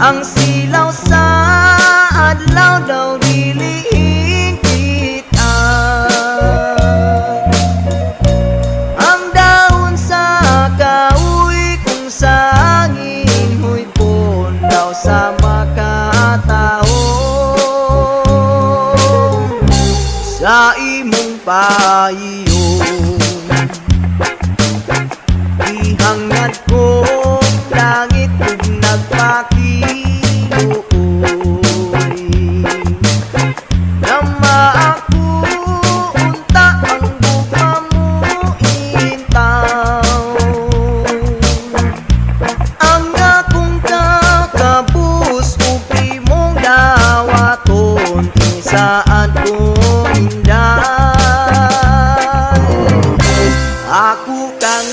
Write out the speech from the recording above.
Ang silaw sa adlaw daw diliin kita. Ang daon sa kawi kung sa angin Huy daw sa makatao Sa imong payo. makiuoy Na maaku unta ang buka mo intaw Ang akong kakabus upi mong dawaton Isaan kong inday Aku kang